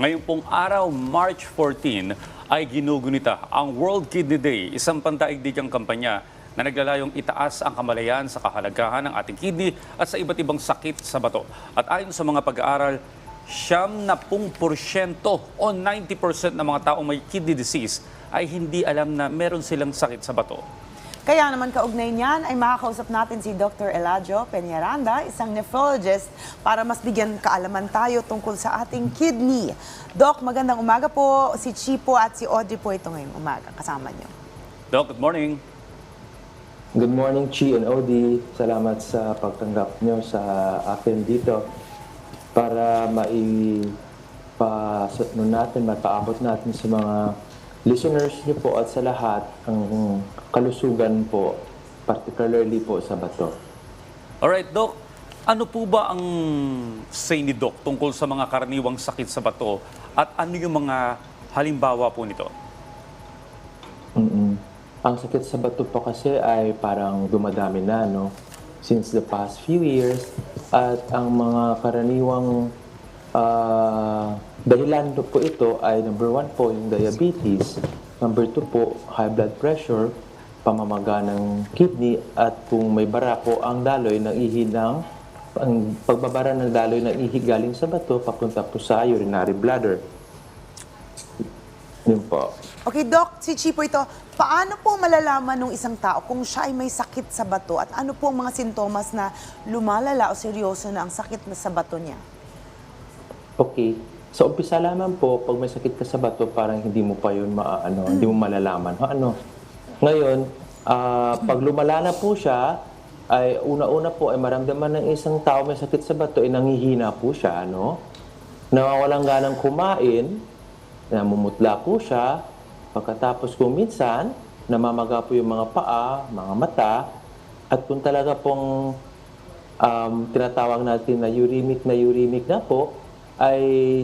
Ngayong pong araw, March 14, ay ginugunita ang World Kidney Day, isang pandaigdigang kampanya na naglalayong itaas ang kamalayan sa kahalagahan ng ating kidney at sa iba't ibang sakit sa bato. At ayon sa mga pag-aaral, siyam na pung porsyento o 90% ng mga taong may kidney disease ay hindi alam na meron silang sakit sa bato. Kaya naman kaugnay niyan ay makakausap natin si Dr. Eladio Peñaranda, isang nephrologist, para mas bigyan kaalaman tayo tungkol sa ating kidney. Doc, magandang umaga po. Si Chipo at si Audrey po ito ngayong umaga. Kasama niyo. Doc, good morning. Good morning, Chi and Odi. Salamat sa pagtanggap nyo sa akin dito para maipa no natin, mapaabot natin sa mga listeners niyo po at sa lahat ang kalusugan po, particularly po sa bato. Alright, Doc. Ano po ba ang say ni Doc tungkol sa mga karaniwang sakit sa bato at ano yung mga halimbawa po nito? mm Ang sakit sa bato po kasi ay parang dumadami na, no? Since the past few years. At ang mga karaniwang ah, dahilan po ito ay number one po yung diabetes. Number two po, high blood pressure, pamamaga ng kidney, at kung may bara po ang daloy ng ihi ng ang pagbabara ng daloy ng ihi galing sa bato papunta po sa urinary bladder. Yun po. Okay, Doc, si Chipo ito, paano po malalaman ng isang tao kung siya ay may sakit sa bato at ano po ang mga sintomas na lumalala o seryoso na ang sakit na sa bato niya? Okay. Sa umpisa lamang po, pag may sakit ka sa bato, parang hindi mo pa yun maaano, hindi mo malalaman. Ha, ano? Ngayon, ah, pag lumala na po siya, ay una-una po ay maramdaman ng isang tao may sakit sa bato, ay nangihina po siya, ano? Nawawalang ganang kumain, namumutla po siya, pagkatapos kung minsan, namamaga po yung mga paa, mga mata, at kung talaga pong um, tinatawag natin na uremic na uremic na po, ay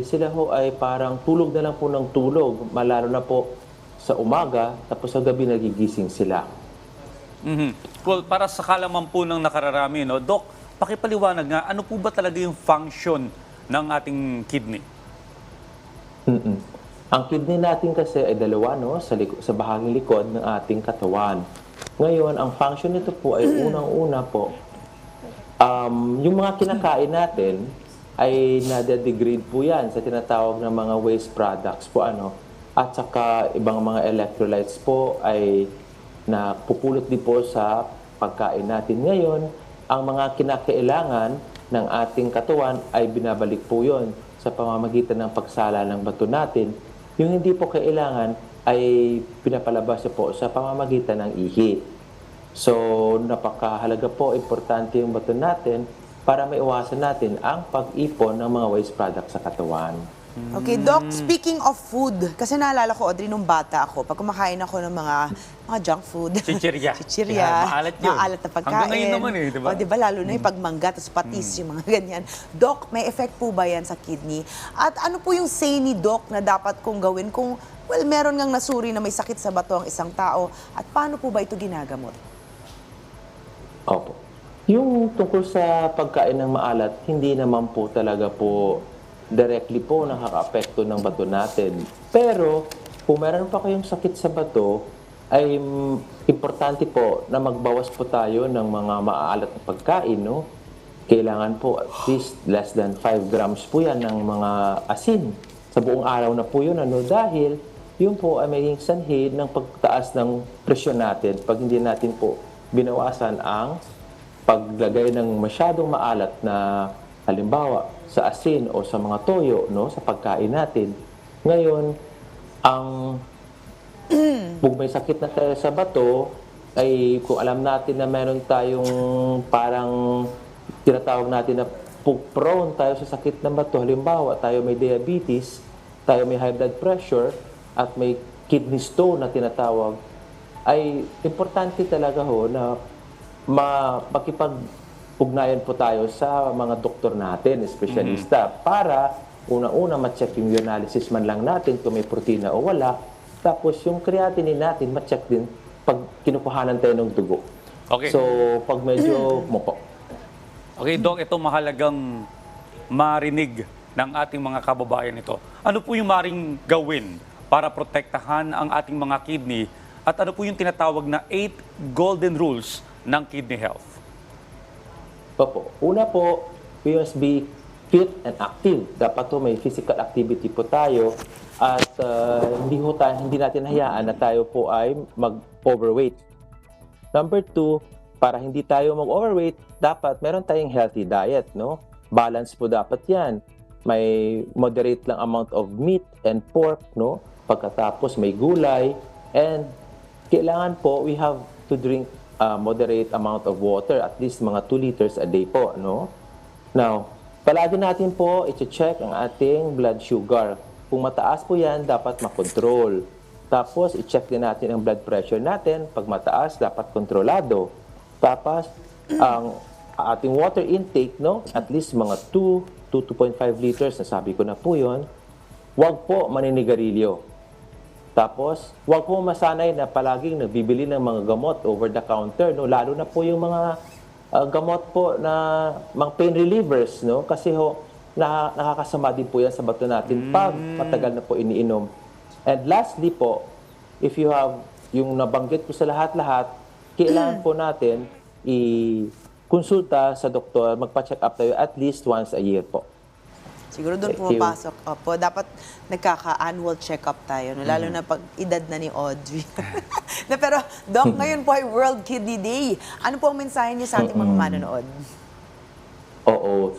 sila ho ay parang tulog na lang po ng tulog, malalo na po sa umaga, tapos sa gabi nagigising sila. Mhm. Well, para sa kalaman po ng nakararami, no? Doc, pakipaliwanag nga, ano po ba talaga yung function ng ating kidney? Mm-mm. Ang kidney natin kasi ay dalawa no, sa, liko- sa bahaging likod ng ating katawan. Ngayon, ang function nito po ay unang-una po, um, yung mga kinakain natin ay nade-degrade po yan sa tinatawag ng mga waste products po ano. At saka ibang mga electrolytes po ay napupulot din po sa pagkain natin. Ngayon, ang mga kinakailangan ng ating katawan ay binabalik po yon sa pamamagitan ng pagsala ng bato natin. Yung hindi po kailangan ay pinapalabas po sa pamamagitan ng ihi. So, napakahalaga po, importante yung bato natin para maiwasan natin ang pag-ipon ng mga waste products sa katawan. Okay, Doc, speaking of food, kasi naalala ko, Audrey, nung bata ako, pag kumakain ako ng mga, mga junk food. Chichirya. Chichirya. Yeah, maalat yun. Maalat na pagkain. Hanggang ngayon naman eh, di ba? O, di ba? Lalo na yung pagmangga, tapos patis, yung mga ganyan. Doc, may effect po ba yan sa kidney? At ano po yung say ni Doc na dapat kong gawin kung, well, meron ngang nasuri na may sakit sa bato ang isang tao, at paano po ba ito ginagamot? Yung tungkol sa pagkain ng maalat, hindi naman po talaga po directly po nakaka-apekto ng bato natin. Pero kung meron pa kayong sakit sa bato, ay importante po na magbawas po tayo ng mga maaalat na pagkain, no? Kailangan po at least less than 5 grams po yan ng mga asin. Sa buong araw na po yun, ano? Dahil yun po ay maging sanhi ng pagtaas ng presyon natin pag hindi natin po binawasan ang paglagay ng masyadong maalat na halimbawa sa asin o sa mga toyo no sa pagkain natin. Ngayon, ang kung may sakit na tayo sa bato, ay kung alam natin na meron tayong parang tinatawag natin na prone tayo sa sakit ng bato. Halimbawa, tayo may diabetes, tayo may high blood pressure, at may kidney stone na tinatawag, ay importante talaga ho na makipag-ugnayan po tayo sa mga doktor natin, espesyalista, para una-una ma-check yung urinalysis man lang natin kung may protina o wala. Tapos yung creatinine natin, ma-check din pag kinukuhanan tayo ng dugo. Okay. So, pag medyo mo po. Okay, Doc, ito mahalagang marinig ng ating mga kababayan ito. Ano po yung maring gawin para protektahan ang ating mga kidney at ano po yung tinatawag na 8 golden rules ng kidney health? Opo. Una po, we must be fit and active. Dapat po may physical activity po tayo at uh, hindi, ho tayo, hindi natin hayaan na tayo po ay mag-overweight. Number two, para hindi tayo mag-overweight, dapat meron tayong healthy diet, no? Balance po dapat yan. May moderate lang amount of meat and pork, no? Pagkatapos may gulay and kailangan po we have to drink a moderate amount of water, at least mga 2 liters a day po, no? Now, palagi natin po i-check ang ating blood sugar. Kung mataas po yan, dapat makontrol. Tapos, i-check din natin ang blood pressure natin. Pag mataas, dapat kontrolado. Tapos, ang ating water intake, no? At least mga 2 to 2.5 liters, nasabi ko na po yon. Huwag po maninigarilyo. Tapos, huwag po masanay na palaging nagbibili ng mga gamot over the counter, no? Lalo na po yung mga uh, gamot po na mga pain relievers, no? Kasi ho, na, nakakasama din po yan sa bato natin pag matagal na po iniinom. And lastly po, if you have yung nabanggit ko sa lahat-lahat, kailangan po natin i-konsulta sa doktor, magpa-check up tayo at least once a year po. Siguro doon pumapasok. Opo, dapat nagkaka-annual check-up tayo, no? lalo na pag edad na ni Audrey. na, pero, Doc, ngayon po ay World Kidney Day. Ano po ang mensahe niyo sa ating mga manonood? Oo.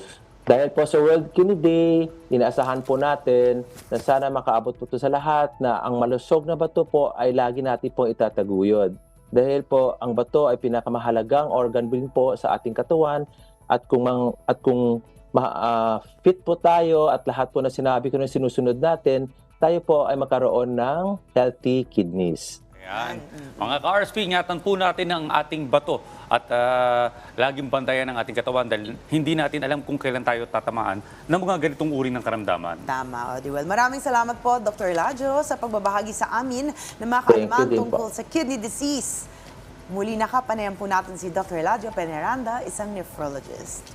Dahil po sa World Kidney Day, inaasahan po natin na sana makaabot po ito sa lahat na ang malusog na bato po ay lagi natin pong itataguyod. Dahil po ang bato ay pinakamahalagang organ din po sa ating katawan at kung mang, at kung ma- ah, fit po tayo at lahat po na sinabi ko na sinusunod natin, tayo po ay magkaroon ng healthy kidneys. Ayan. Mga ka-RSP, ingatan po natin ang ating bato at ah, laging bantayan ang ating katawan dahil hindi natin alam kung kailan tayo tatamaan ng mga ganitong uri ng karamdaman. Tama, Audrey. Well, maraming salamat po, Dr. Eladio, sa pagbabahagi sa amin ng mga kaalaman tungkol sa kidney disease. Muli nakapanayan po natin si Dr. Eladio Peneranda, isang nephrologist.